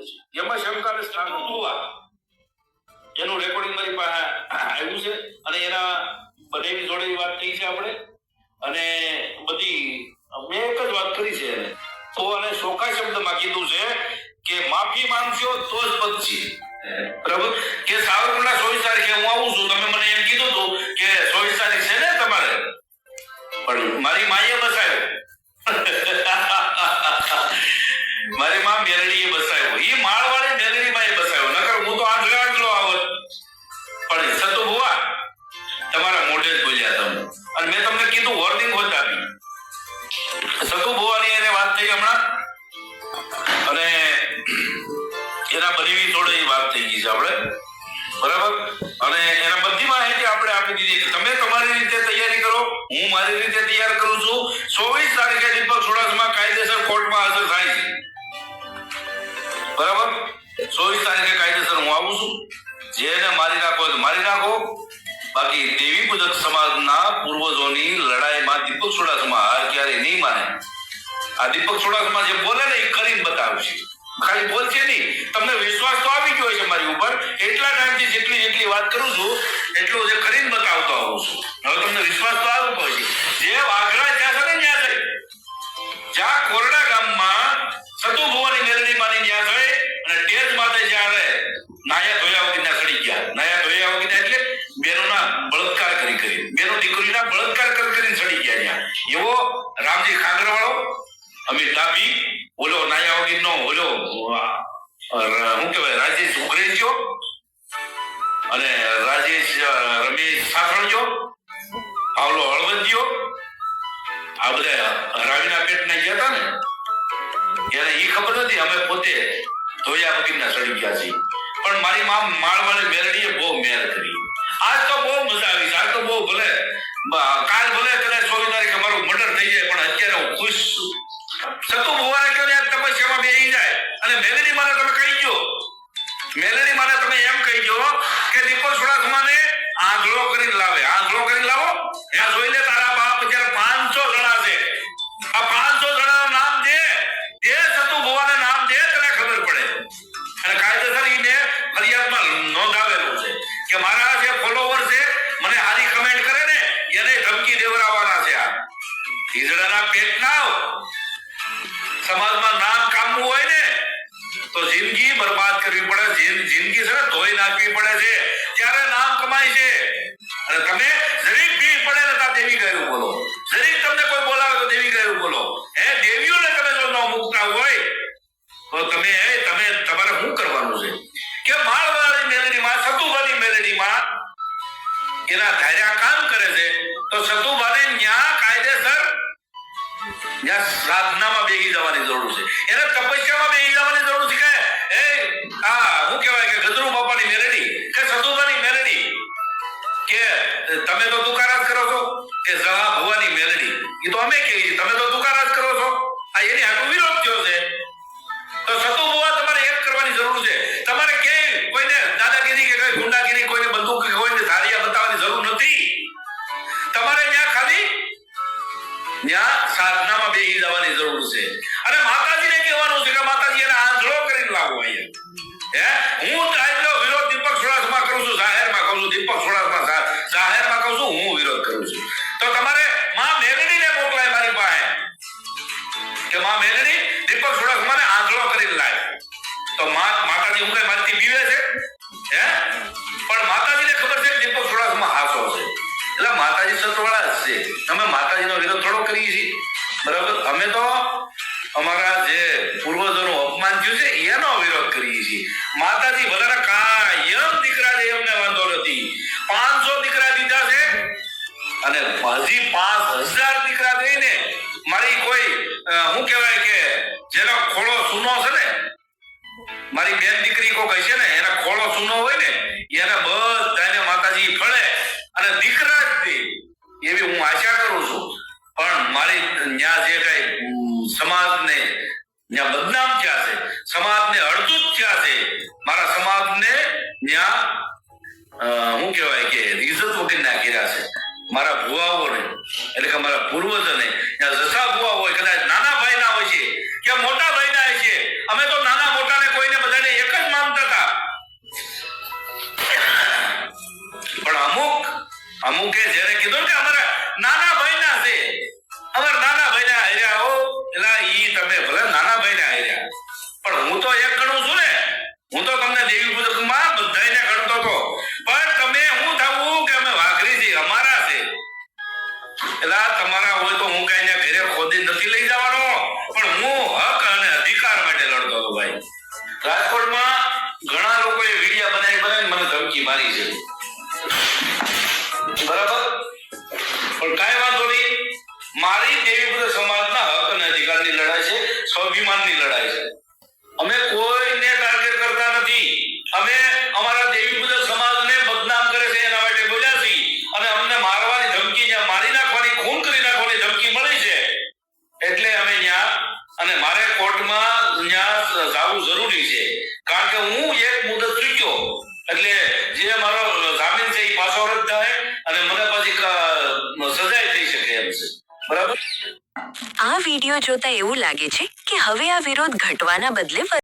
છે એમાં શંકર સ્થાન હોવા એનું રેકોર્ડિંગ મારી પાસે આવ્યું છે અને એના બંનેની જોડે વાત થઈ છે આપણે. અને બધી મેં એક જ વાત કરી છે એને. તો અને શબ્દ શબ્દમાં કીધું છે કે માફી માંગશો તો જ બચી બરાબર? કે સાવરકુંડલા ચોવીસ તારીખે હું આવું છું તમે મને એમ કીધું હતું કે ચોવીસ તારીખ છે ને તમારે? પણ મારી માએ બસાવ્યો એના બનેવી ઈ વાત થઈ ગઈ છે આપણે. બરાબર? અને એના બધી માહિતી આપણે આપી દીધી કે તમે તમારી રીતે તૈયારી કરો, હું મારી રીતે તૈયાર કરું છું. ચોવીસ તારીખે દીપક સોડાસમાં કાયદેસર કોર્ટમાં હાજર થાય છે. બરાબર? ચોવીસ તારીખે કાયદેસર હું આવું છું. જેને મારી નાખો મારી નાખો. બાકી દેવી પૂજક સમાજના પૂર્વજોની લડાઈમાં દીપક સોડાસમાં હાર ક્યારેય નહીં માને. આ દીપક સોડાસમાં જે બોલે ને એ કરીને બતાવશે ખાલી બોલશે નહીં. તમને વિશ્વાસ તો આવી ગયો છે મારી ઉપર. એટલા ટાઈમથી જેટલી જેટલી વાત કરું છું, એટલું જે કરીને બતાવતો શું કહેવાય, રાજેશ ઉગરેજો અને રાજેશ રમેશ સાસણજો આવલો હળવદિયો આ બધા રાવીના પેટના ગયા હતા ને? એને એ ખબર નથી અમે પોતે ધોયા વગીરના સડી ગયા છીએ. પણ મારી માં માળવાને મેરડીએ બહુ મહેર કરી. આજ તો બહુ મજા આવી છે, આજ તો બહુ ભલે કાલ ભલે આંધળો કરીને લાવે. આંધળો કરીને લાવો? ત્યાં જોઈ લે તારા બાપ અત્યારે પાંચસો જણા છે. આ પાંચસો જણા નામ દે જે સતુ ભવાને નામ દે તને ખબર પડે. અને કાયદેસર ઈને ફરિયાદમાં નોંધાવેલું છે કે મારા જે ફોલોવર છે, મને હારી કમેન્ટ કરે ને, એને ધમકી દેવડાવવાના છે આ. હિજડાના પેટના સમાજમાં નામ જ્યાં સાધનામાં બેસી જવાની જરૂર છે. એને તપસ્યામાં અને માતાજીને કહેવાનું છે કે માતાજી, એને આંધળો કરીને લાવો અહીંયા. હે? હું આજનો વિરોધ દીપક સોડાસમાં કરું છું, જાહેરમાં કહું છું, દીપક સોડાસમાં જાહેરમાં કહું છું, હું વિરોધ કરું છું. તો તમારે માં મેલડીને મોકલાય મારી પાસે. કે માં મેલડી, દીપક સોડાસમાને આંધળો કરીને લાય. તો માં, માતાજી હું કઈ બીવે છે? હે? પણ માતાજીને ખબર છે કે દીપક સોડાસમાં હાસો છે. એટલે માતાજી સતવાળા જ છે. અમે માતાજીનો વિરોધ થોડો કરીએ છીએ. બરાબર? અમે તો અમારા જે પૂર્વજોનું અપમાન થયું છે, એનો વિરોધ કરીએ છીએ. માતાજી ભલાના કાયમ દીકરા છે એમને વાંધો નથી. પાંચસો દીકરા દીધા છે અને હજી પાંચ હજાર દીકરા દઈને મારી કોઈ શું કહેવાય કે, જેનો ખોળો સૂનો છે ને, મારી બેન દીકરી કોઈ કહે છે ને, એના ખોળો સૂનો હોય ને, એને બધાને માતાજી ફળે અને દીકરા જ દે. એવી હું આશા કરું છું. પણ મારી ન્યા જે કઈ સમાજને ત્યાં બદનામ થયા છે. સમાજને અડધું થયા છે. મારા સમાજને ત્યાં હું કહેવાય કે ઇજ્જત વગર ના કર્યા છે. મારા ભુવાઓને, એટલે કે મારા પૂર્વજોને ત્યાં જસા ભુવા હોય, કદાચ નાના ભાઈ ના હોય છે કે મોટા ભાઈ ના હોય છે. અમે તો નાના મોટાને કોઈને બધાને એક જ માનતા હતા. પણ અમુક, અમુકે જેને કીધું કે અમારા નાના ભાઈ ના છે તમે ભલે નાના ભાઈને આવ્યા પણ હું તો એક ગણું છું ને. હું તો તમને દેવી પુસ્તકમાં બધાને ગણતો હતો. પણ તમે હું થવું કે અમે વાઘરી છીએ, અમારા છે. એટલે તમારા હોય તો હું કઈ ઘરે ખોદી નથી લઈ જવાનો. પણ હું હક અને અધિકાર માટે લડતો હતો ભાઈ. રાજકોટ મારી બધા સમાજના હક અને અધિકારની લડાઈ છે, સ્વાભિમાનની લડાઈ છે. અમે કોઈને ટાર્ગેટ કરતા નથી. અમે અમારા દેવીપૂજક સમાજને બદનામ કરે છે, એના માટે બોલ્યા છીએ. અને અમને મારવાની ધમકી જ્યાં મારી નાખવાની, ખૂન કરી નાખવાની ધમકી મળી છે. એટલે અમે ત્યાં અને મારે કોર્ટમાં ત્યાં જવું જરૂરી છે. કારણ કે હું એક મુદત ચૂક્યો. એટલે જે મારો વીડિયો જોતા એવું લાગે છે કે હવે આ વિરોધ ઘટવાના બદલે